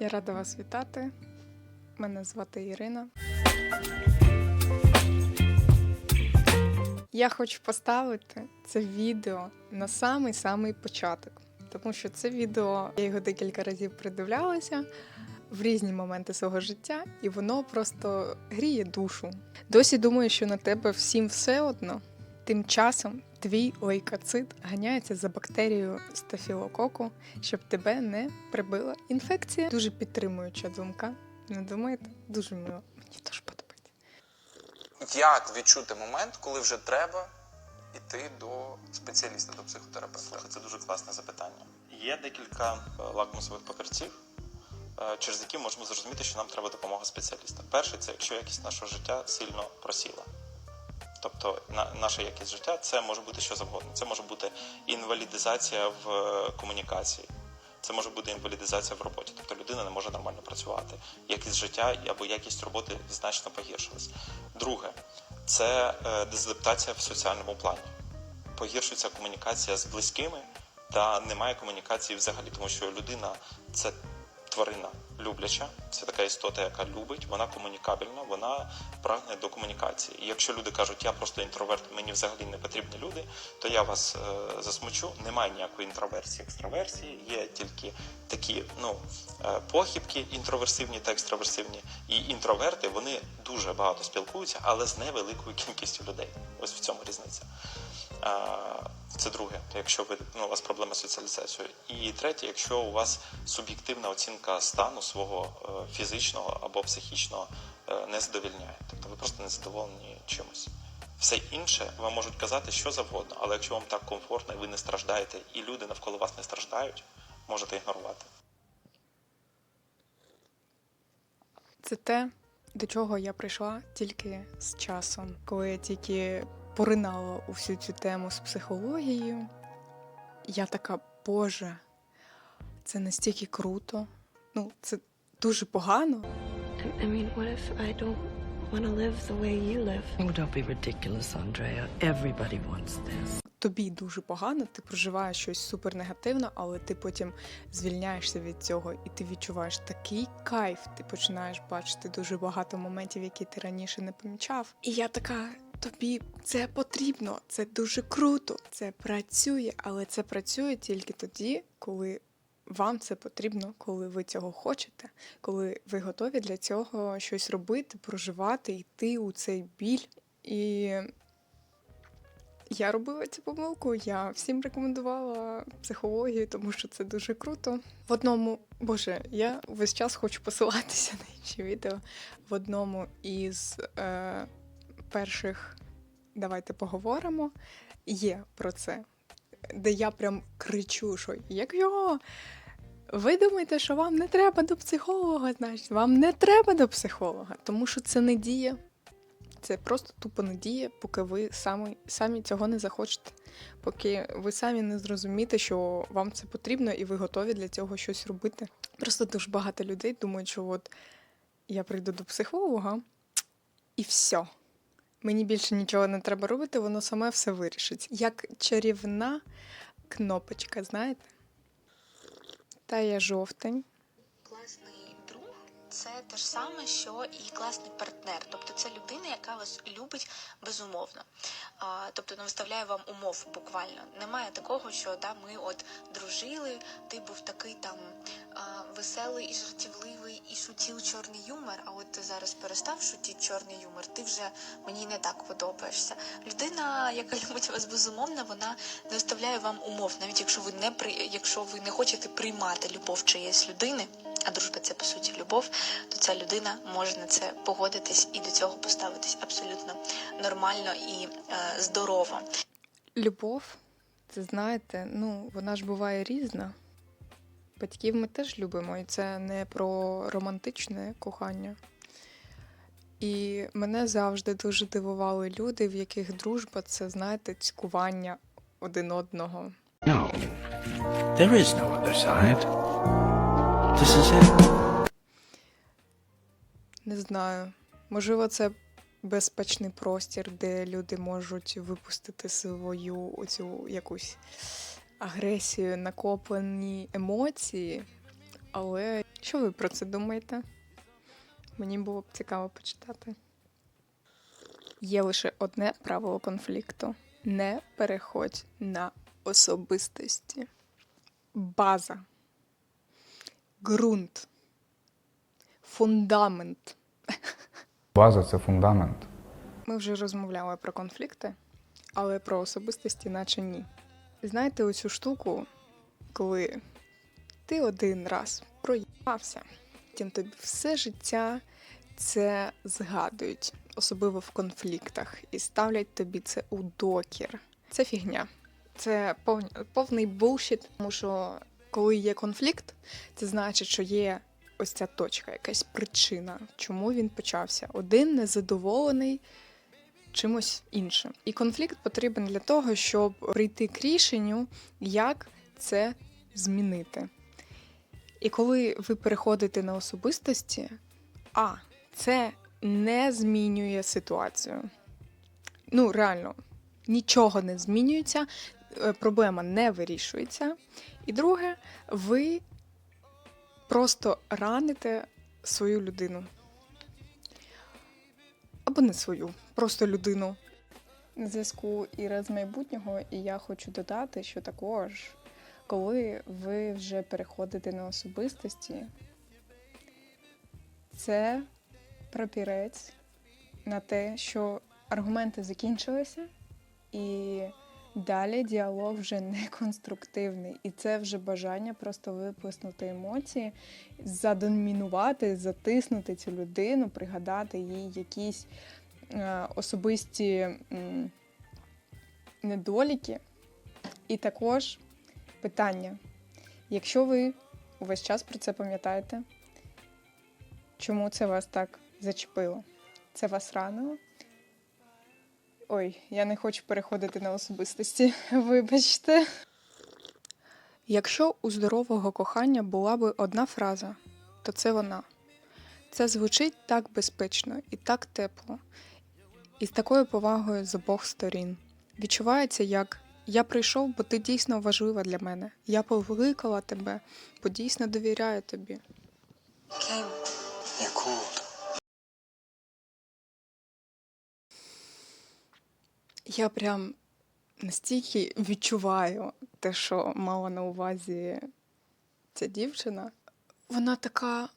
Я рада вас вітати. Мене звати Ірина. Я хочу поставити це відео на самий-самий початок, тому що це відео я його декілька разів придивлялася в різні моменти свого життя, і воно просто гріє душу. Досі думаю, що на тебе всім все одно. Тим часом твій лейкоцит ганяється за бактерією стафілококу, щоб тебе не прибила інфекція. Дуже підтримуюча думка. Не думаєте? Дуже мило. Мені теж подобається. Як відчути момент, коли вже треба йти до спеціаліста, до психотерапевта? Слухай, це дуже класне запитання. Є декілька е, лакмусових папірців, е, через які можемо зрозуміти, що нам треба допомога спеціаліста. Перший це якщо якість нашого життя сильно просіла. Тобто на, наша якість життя це може бути що завгодно. Це може бути інвалідизація в е, комунікації, це може бути інвалідизація в роботі. Тобто людина не може нормально працювати. Якість життя або якість роботи значно погіршилась. Друге, це е, дезадаптація в соціальному плані. Погіршується комунікація з близькими та немає комунікації взагалі, тому що людина це тварина любляча, це така істота, яка любить, вона комунікабельна, вона прагне до комунікації. І якщо люди кажуть, я просто інтроверт, мені взагалі не потрібні люди, то я вас е, засмучу. Немає ніякої інтроверсії, екстраверсії, є тільки такі ну, е, похибки інтроверсивні та екстраверсивні. І інтроверти вони дуже багато спілкуються, але з невеликою кількістю людей. Ось в цьому різниця. А, Це друге, якщо ви ну, у вас проблема з соціалізацією. І третє, якщо у вас суб'єктивна оцінка стану свого е, фізичного або психічного е, не задовільняє. Тобто ви просто не задоволені чимось. Все інше вам можуть казати що завгодно, але якщо вам так комфортно і ви не страждаєте, і люди навколо вас не страждають, можете ігнорувати. Це те, до чого я прийшла тільки з часом, коли я тільки поринала у всю цю тему з психологією. Я така, Боже, це настільки круто. Ну, це дуже погано. I mean, what if I don't want to live the way you live? Oh, don't be ridiculous, Andrea. Everybody wants this. Тобі дуже погано, ти проживаєш щось супер негативно, але ти потім звільняєшся від цього, і ти відчуваєш такий кайф. Ти починаєш бачити дуже багато моментів, які ти раніше не помічав. І я така. Тобі це потрібно, це дуже круто, це працює, але це працює тільки тоді, коли вам це потрібно, коли ви цього хочете, коли ви готові для цього щось робити, проживати, йти у цей біль. І я робила цю помилку. Я всім рекомендувала психологію, тому що це дуже круто. В одному, боже, я весь час хочу посилатися на інші відео. В одному із е, перших давайте поговоримо. Є про це, де я прям кричу, що як його. Ви думаєте, що вам не треба до психолога, значить, вам не треба до психолога, тому що це не діє. Це просто тупо не діє, поки ви самі, самі цього не захочете, поки ви самі не зрозумієте, що вам це потрібно, і ви готові для цього щось робити. Просто дуже багато людей думають, що от я прийду до психолога і все. Мені більше нічого не треба робити, воно саме все вирішить. Як чарівна кнопочка, знаєте? Та я жовтень. Це те ж саме, що і класний партнер. Тобто це людина, яка вас любить безумовно. А, тобто не виставляє вам умов буквально. Немає такого, що да, ми от дружили, ти був такий там а, веселий і жартівливий, і шутів чорний юмор. А от ти зараз перестав шутити чорний юмор, ти вже мені не так подобаєшся. Людина, яка любить вас безумовно, вона не виставляє вам умов, навіть якщо ви не при якщо ви не хочете приймати любов чиєїсь людини, а дружба це по суті любов, то ця людина може на це погодитись і до цього поставитись абсолютно нормально і е, здорово. Любов, це знаєте, ну вона ж буває різна. Батьків ми теж любимо, і це не про романтичне кохання. І мене завжди дуже дивували люди, в яких дружба це, знаєте, цькування один одного. No, there is no other side. Не знаю. Можливо, це безпечний простір, де люди можуть випустити свою оцю якусь агресію, накоплені емоції. Але Що ви про це думаєте? Мені було б цікаво почитати. Є лише одне правило конфлікту: не переходь на особистості. База, ґрунт, фундамент. База це фундамент. Ми вже розмовляли про конфлікти, але про особистості, наче ні. Знаєте оцю штуку, коли ти один раз проїбався, потім тобі все життя це згадують, особливо в конфліктах, і ставлять тобі це у докір. Це фігня. Це повний булшіт, тому що коли є конфлікт, це значить, що є ось ця точка, якась причина, чому він почався. Один незадоволений чимось іншим. І конфлікт потрібен для того, щоб прийти к рішенню, як це змінити. І коли ви переходите на особистості, а це не змінює ситуацію. Ну, реально, нічого не змінюється, проблема не вирішується. І друге, ви просто раните свою людину. Або не свою, просто людину. На зв'язку Іра з майбутнього, і я хочу додати, що також, коли ви вже переходите на особистості, це прапірець на те, що аргументи закінчилися, і далі діалог вже не конструктивний. І це вже бажання просто виплеснути емоції, задомінувати, затиснути цю людину, пригадати їй якісь е, особисті м, недоліки. І також питання: якщо ви увесь час про це пам'ятаєте, чому це вас так зачепило? Це вас ранило? Ой, я не хочу переходити на особистості. Вибачте. Якщо у здорового кохання була би одна фраза, то це вона. Це звучить так безпечно і так тепло, і з такою повагою з обох сторін. Відчувається, як я прийшов, бо ти дійсно важлива для мене. Я покликала тебе, бо дійсно довіряю тобі. You're cold. Я прям настільки відчуваю те, що мала на увазі ця дівчина. Вона така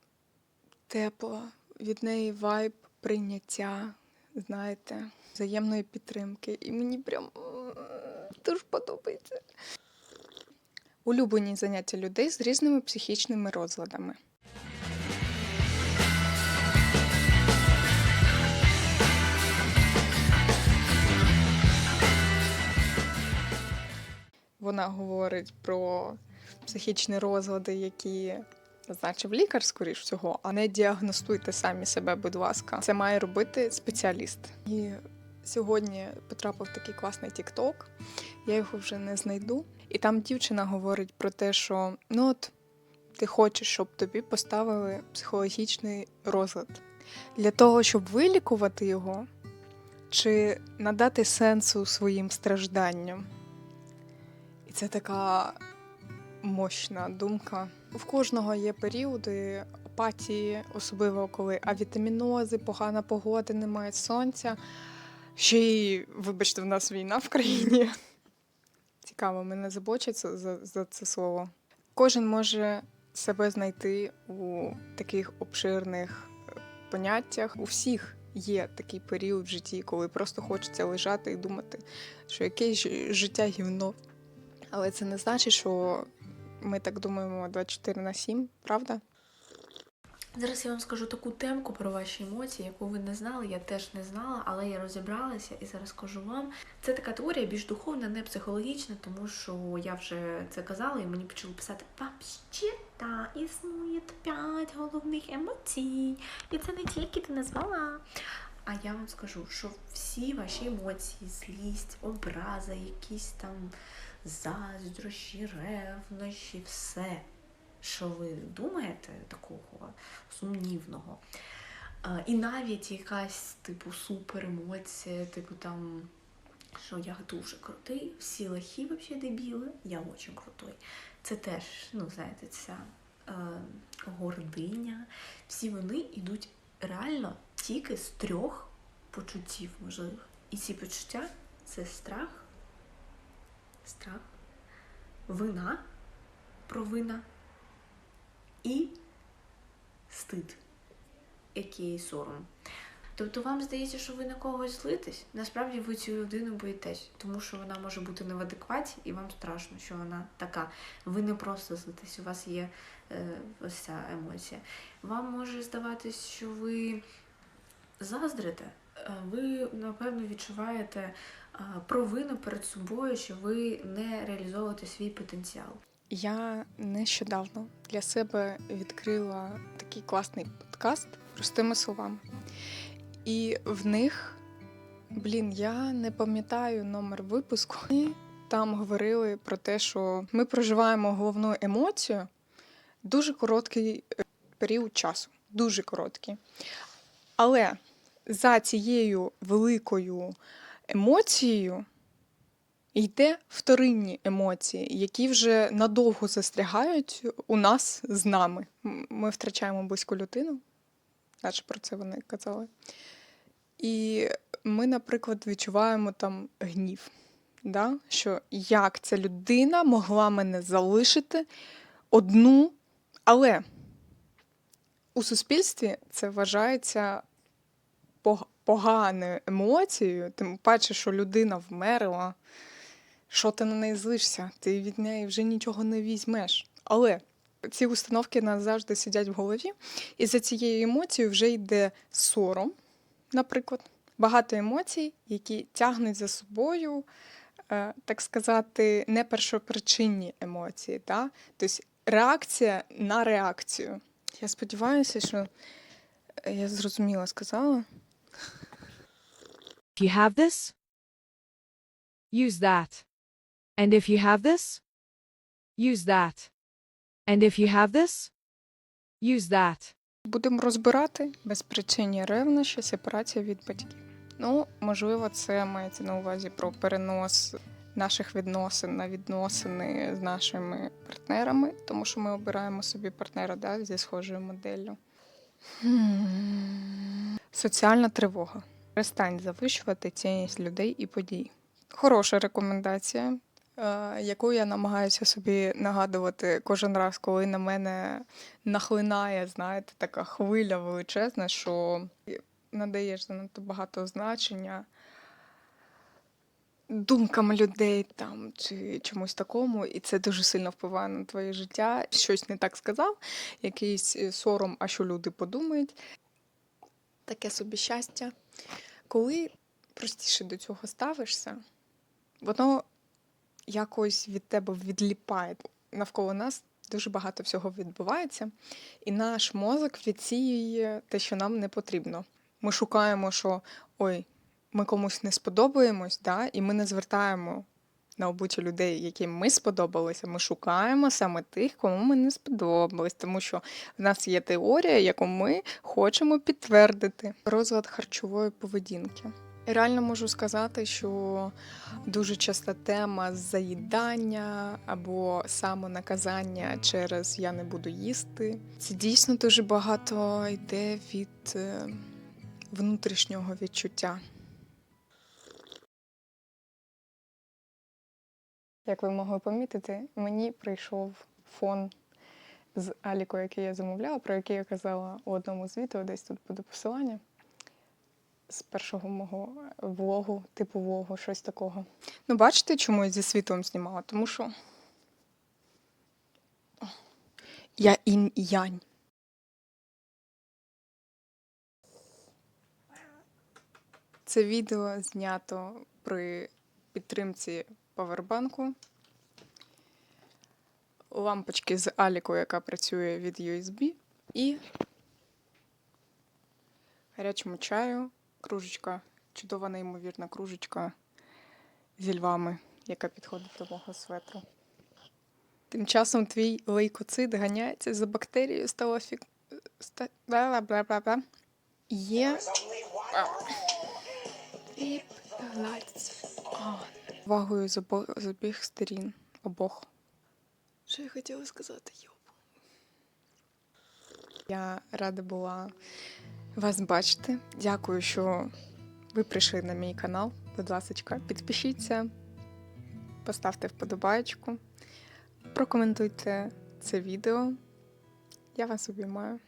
тепла, від неї вайб прийняття, знаєте, взаємної підтримки. І мені прям дуже подобається. Улюблені заняття людей з різними психічними розладами. Вона говорить про психічні розлади, які назначив лікар, скоріш всього, а не діагностуйте самі себе, будь ласка. Це має робити спеціаліст. І сьогодні потрапив такий класний тікток, я його вже не знайду. І там дівчина говорить про те, що ну от ти хочеш, щоб тобі поставили психологічний розлад. Для того, щоб вилікувати його, чи надати сенсу своїм стражданням. І це така мощна думка. В кожного є періоди апатії, особливо коли авітамінози, погана погода, немає сонця. Ще й, вибачте, в нас війна в країні. Цікаво, мене забочиться за, за це слово. Кожен може себе знайти у таких обширних е, поняттях. У всіх є такий період в житті, коли просто хочеться лежати і думати, що якесь життя гівно. Але це не значить, що ми так думаємо 24 на 7, правда? Зараз я вам скажу таку темку про ваші емоції, яку ви не знали, я теж не знала, але я розібралася і зараз скажу вам. Це така теорія більш духовна, не психологічна, тому що я вже це казала, і мені почали писати «Вообще-та існує п'ять головних емоцій, і це не тільки ти назвала. А я вам скажу, що всі ваші емоції, злість, образа, якісь там заздрощі, ревнощі, все, що ви думаєте такого сумнівного. І навіть якась типу супер емоція, типу там, що я дуже крутий, всі лохи взагалі дебіли, я дуже крутой. Це теж, ну, знаєте, ця е, гординя, всі вони йдуть реально тільки з трьох почуттів можливих. І ці почуття це страх, страх, вина, провина і стид, який сором. Тобто вам здається, що ви на когось злитесь, насправді ви цю людину боїтесь, тому що вона може бути не в адекваті, і вам страшно, що вона така. Ви не просто злитесь, у вас є е, ось ця емоція. Вам може здаватись, що ви заздрите, ви, напевно, відчуваєте е, провину перед собою, що ви не реалізовуєте свій потенціал. Я нещодавно для себе відкрила такий класний подкаст простими словами. І в них, блін, я не пам'ятаю номер випуску. Там говорили про те, що ми проживаємо головну емоцію дуже короткий е, період часу. Дуже короткий. Але за цією великою емоцією йде вторинні емоції, які вже надовго застрягають у нас з нами. Ми втрачаємо близьку людину, наче про це вони казали. І ми, наприклад, відчуваємо там гнів. Да? Що як ця людина могла мене залишити одну, але у суспільстві це вважається пог- поганою емоцією, тим паче, що людина вмерла. Що ти на неї злишся? Ти від неї вже нічого не візьмеш. Але ці установки нас завжди сидять в голові, і за цією емоцією вже йде сором, наприклад, багато емоцій, які тягнуть за собою, е, так сказати, не першопричинні емоції. Та? Тобто реакція на реакцію. Я сподіваюся, що е, я зрозуміло сказала. If you have this, use that. And if you have this, use that. And if you have this, use that. Будемо розбирати безпричинні ревнощі, сепарація від батьків. Ну, можливо, це мається на увазі про перенос наших відносин на відносини з нашими партнерами, тому що ми обираємо собі партнера да, зі схожою моделлю. Соціальна тривога. Перестань завищувати цінність людей і подій. Хороша рекомендація, е, яку я намагаюся собі нагадувати кожен раз, коли на мене нахлинає, знаєте, така хвиля величезна, що надаєш занадто багато значення думкам людей там чи чомусь такому, і це дуже сильно впливає на твоє життя. Щось не так сказав, якийсь е, сором, а що люди подумають. Таке собі щастя. Коли простіше до цього ставишся, воно якось від тебе відліпає. Навколо нас дуже багато всього відбувається, і наш мозок відсіює те, що нам не потрібно. Ми шукаємо, що ой, ми комусь не сподобаємось, да? і ми не звертаємо на обличчя людей, яким ми сподобалися. Ми шукаємо саме тих, кому ми не сподобались, тому що в нас є теорія, яку ми хочемо підтвердити. Розлад харчової поведінки. І реально можу сказати, що дуже часта тема заїдання або самонаказання через я не буду їсти. Це дійсно дуже багато йде від е, внутрішнього відчуття. Як ви могли помітити, мені прийшов фон з Аліко, який я замовляла, про який я казала у одному з відео, десь тут буде посилання. З першого мого влогу, типу влогу, щось такого. Ну, бачите, чому я зі світлом знімала? Тому що я інь і янь. Це відео знято при підтримці павербанку. Лампочки з Аліко, яка працює від USB, і гарячому чаю, кружечка, чудова, неймовірна кружечка зі львами, яка підходить до мого светру. Тим часом твій лейкоцит ганяється за бактерією сталофік... ста... бла-бла-бла-бла. Є. Keep the lights on. Вагою з, обо... з обох сторін. Обох. Що я хотіла сказати, йоп. Я рада була вас бачити. Дякую, що ви прийшли на мій канал. Будь ласка, підпишіться, поставте вподобайку, прокоментуйте це відео. Я вас обіймаю.